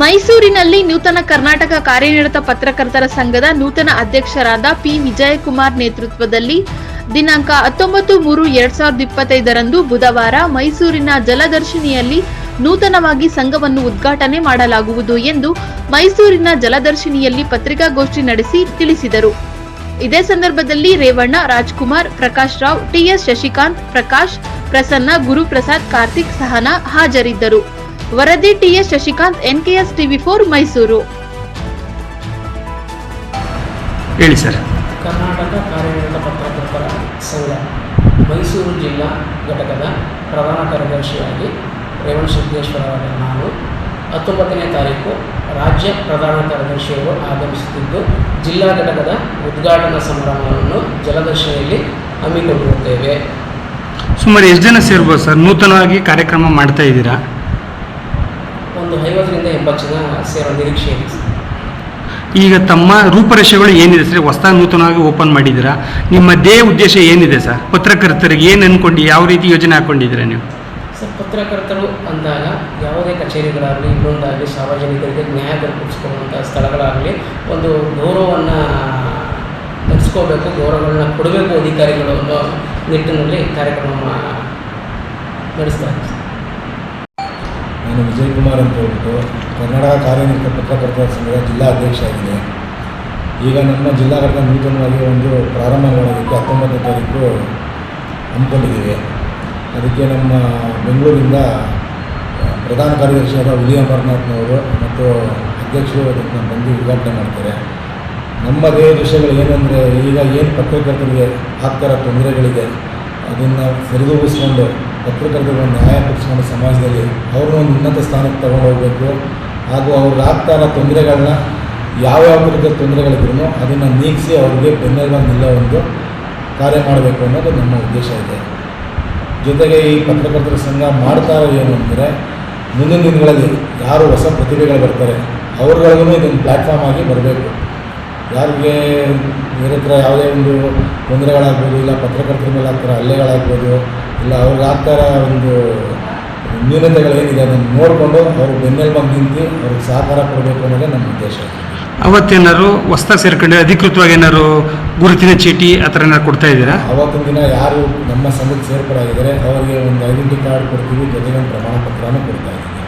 ಮೈಸೂರಿನಲ್ಲಿ ನೂತನ ಕರ್ನಾಟಕ ಕಾರ್ಯನಿರತ ಪತ್ರಕರ್ತರ ಸಂಘದ ನೂತನ ಅಧ್ಯಕ್ಷರಾದ ಪಿ ವಿಜಯಕುಮಾರ್ ನೇತೃತ್ವದಲ್ಲಿ ದಿನಾಂಕ ಹತ್ತೊಂಬತ್ತು ಮೂರು ಎರಡ್ ಸಾವಿರದ ಇಪ್ಪತ್ತೈದರಂದು ಬುಧವಾರ ಮೈಸೂರಿನ ಜಲದರ್ಶಿನಿಯಲ್ಲಿ ನೂತನವಾಗಿ ಸಂಘವನ್ನು ಉದ್ಘಾಟನೆ ಮಾಡಲಾಗುವುದು ಎಂದು ಮೈಸೂರಿನ ಜಲದರ್ಶಿನಿಯಲ್ಲಿ ಪತ್ರಿಕಾಗೋಷ್ಠಿ ನಡೆಸಿ ತಿಳಿಸಿದರು. ಇದೇ ಸಂದರ್ಭದಲ್ಲಿ ರೇವಣ್ಣ, ರಾಜ್ಕುಮಾರ್, ಪ್ರಕಾಶ್ ರಾವ್ ಟಿಎಸ್ ಶಶಿಕಾಂತ್, ಪ್ರಕಾಶ್, ಪ್ರಸನ್ನ, ಗುರುಪ್ರಸಾದ್, ಕಾರ್ತಿಕ್ ಸಹನಾ ಹಾಜರಿದ್ದರು. ವರದಿ TS Shashikant NKS TV four Mysuru. ಹೇಳಿ ಸರ್. ಕರ್ನಾಟಕ ಕಾರ್ಯನಿರತ ಪತ್ರಕರ್ತರ ಸಂಘ ಮೈಸೂರು ಜಿಲ್ಲಾ ಘಟಕದ ಪ್ರಧಾನ ಕಾರ್ಯದರ್ಶಿಯಾಗಿ ರೇವಣ್ ಅವರ ನಾನು. ಹತ್ತೊಂಬತ್ತನೇ ತಾರೀಕು ರಾಜ್ಯ ಪ್ರಧಾನ ಕಾರ್ಯದರ್ಶಿಯವರು ಆಗಮಿಸುತ್ತಿದ್ದು ಜಿಲ್ಲಾ ಘಟಕದ ಉದ್ಘಾಟನಾ ಸಂಭ್ರಮವನ್ನು ಜಲದರ್ಶನದಲ್ಲಿ ಹಮ್ಮಿಕೊಂಡಿರುತ್ತೇವೆ. ಸುಮಾರು ಎಷ್ಟು ಜನ ಸೇರ್ಬೋದು ಸರ್? ನೂತನವಾಗಿ ಕಾರ್ಯಕ್ರಮ ಮಾಡ್ತಾ ಇದ್ದೀರಾ? ಒಂದು ಐವತ್ತರಿಂದ ಎಂಬತ್ತು ಜನ ಸೇರೋ ನಿರೀಕ್ಷೆ ಇದೆ ಸರ್. ಈಗ ತಮ್ಮ ರೂಪರೇಷೆಗಳು ಏನಿದೆ ಸರ್ ಹೊಸದಾಗಿ ನೂತನವಾಗಿ ಓಪನ್ ಮಾಡಿದ್ದೀರಾ ನಿಮ್ಮ ದೇ ಉದ್ದೇಶ ಏನಿದೆ ಸರ್ ಪತ್ರಕರ್ತರಿಗೆ ಏನು ಅನ್ಕೊಂಡು ಯಾವ ರೀತಿ ಯೋಜನೆ ಹಾಕೊಂಡಿದ್ದೀರಾ ನೀವು ಸರ್ ಪತ್ರಕರ್ತರು ಅಂದಾಗ ಯಾವುದೇ ಕಚೇರಿಗಳಾಗಲಿ ಇನ್ನೊಂದಾಗಲಿ ಸಾರ್ವಜನಿಕರಿಗೆ ನ್ಯಾಯ ದೊರಕಿಸ್ಕೊಳ್ಳುವಂಥ ಸ್ಥಳಗಳಾಗಲಿ ಒಂದು ಗೌರವವನ್ನು ನಡೆಸ್ಕೋಬೇಕು ಗೌರವಗಳನ್ನ ಕೊಡಬೇಕು ಅಧಿಕಾರಿಗಳು ಅನ್ನೋ ನಿಟ್ಟಿನಲ್ಲಿ ಕಾರ್ಯಕ್ರಮ ನಡೆಸ್ತಾ ಇದ್ದೀವಿ ಸರ್. ನಾನು ವಿಜಯಕುಮಾರ್ ಅಂತ ಹೇಳ್ಬಿಟ್ಟು ಕರ್ನಾಟಕ ಕಾರ್ಯನಿರತ ಪತ್ರಕರ್ತರ ಸಂಘದ ಜಿಲ್ಲಾ ಅಧ್ಯಕ್ಷ ಆಗಿದೆ. ಈಗ ನಮ್ಮ ಜಿಲ್ಲಾ ಘಟಕ ನೂತನವಾಗಿ ಒಂದು ಪ್ರಾರಂಭ ಮಾಡೋದಕ್ಕೆ ಹತ್ತೊಂಬತ್ತನೇ ತಾರೀಕು ಹಮ್ಮಿಕೊಂಡಿದ್ದೀವಿ. ಅದಕ್ಕೆ ನಮ್ಮ ಬೆಂಗಳೂರಿಂದ ಪ್ರಧಾನ ಕಾರ್ಯದರ್ಶಿಯಾದ ಉದಯ ಅಮರನಾಥ್ನವರು ಮತ್ತು ಅಧ್ಯಕ್ಷರು ಅದಕ್ಕೆ ಬಂದು ಉದ್ಘಾಟನೆ ಮಾಡ್ತಾರೆ. ನಮ್ಮ ಧ್ಯೇಯ ದೃಶ್ಯಗಳು ಏನಂದರೆ, ಈಗ ಏನು ಪತ್ರಕರ್ತರಿಗೆ ಆಗ್ತಾರ ತೊಂದರೆಗಳಿದೆ, ಅದನ್ನು ಸರಿದೂಗಿಸ್ಕೊಂಡು ಪತ್ರಕರ್ತರಿಗೆ ನ್ಯಾಯ ಪಕ್ಷಗಳ ಸಮಾಜದಲ್ಲಿ ಅವ್ರನ್ನ ಒಂದು ಉನ್ನತ ಸ್ಥಾನಕ್ಕೆ ತಗೊಂಡು ಹೋಗಬೇಕು. ಹಾಗೂ ಅವ್ರಿಗೆ ಆಗ್ತಾ ಇರೋ ತೊಂದರೆಗಳನ್ನ ಯಾವ್ಯಾವ ಥರದ ತೊಂದರೆಗಳಿದ್ರು ಅದನ್ನು ನೀಗಿಸಿ ಅವ್ರಿಗೆ ಬೆನ್ನೆಲುಬಾಗಿ ನಿಲ್ಲೋ ಒಂದು ಕಾರ್ಯ ಮಾಡಬೇಕು ಅನ್ನೋದು ನಮ್ಮ ಉದ್ದೇಶ ಇದೆ. ಜೊತೆಗೆ ಈ ಪತ್ರಕರ್ತರ ಸಂಘ ಮಾಡ್ತಾ ಏನು ಅಂದರೆ, ಮುಂದಿನ ದಿನಗಳಲ್ಲಿ ಯಾರು ಹೊಸ ಪ್ರತಿಭೆಗಳು ಬರ್ತಾರೆ ಅವ್ರಗಳಿಗೂ ಇದೊಂದು ಪ್ಲ್ಯಾಟ್ಫಾರ್ಮ್ ಆಗಿ ಬರಬೇಕು. ಯಾರಿಗೆ ಬೇರೆ ಹತ್ರ ಯಾವುದೇ ಒಂದು ತೊಂದರೆಗಳಾಗ್ಬೋದು ಇಲ್ಲ ಪತ್ರಕರ್ತರ ಮೇಲೆ ಆಗ್ತಾರೆ ಹಲ್ಲೆಗಳಾಗ್ಬೋದು ಇಲ್ಲ ಅವ್ರಿಗೆ ಆಗ್ತಾರ ಒಂದು ನ್ಯೂನತೆಗಳೇನಿದೆ ಅದನ್ನು ನೋಡಿಕೊಂಡು ಅವರು ಬೆನ್ನೆಲುಬಾಗಿ ನಿಂತು ಅವ್ರಿಗೆ ಸಹಕಾರ ಕೊಡಬೇಕು ಅನ್ನೋದೇ ನಮ್ಮ ಉದ್ದೇಶ. ಅವತ್ತೇನಾದ್ರು ಹೊಸ್ತಾಗಿ ಸೇರ್ಕೊಂಡು ಅಧಿಕೃತವಾಗಿ ಏನಾದ್ರು ಗುರುತಿನ ಚೀಟಿ ಆ ಥರ ಏನಾದ್ರು ಕೊಡ್ತಾ ಇದ್ದೀರಾ? ಅವತ್ತಿನ ದಿನ ಯಾರು ನಮ್ಮ ಸಂಘಕ್ಕೆ ಸೇರ್ಪಡಾಗಿದ್ದಾರೆ ಅವರಿಗೆ ಒಂದು ಐಡೆಂಟಿ ಕಾರ್ಡ್ ಕೊಡ್ತೀವಿ ಜೊತೆಗೆ ಒಂದು ಪ್ರಮಾಣ ಪತ್ರನೂ ಕೊಡ್ತಾ ಇದ್ದೀವಿ.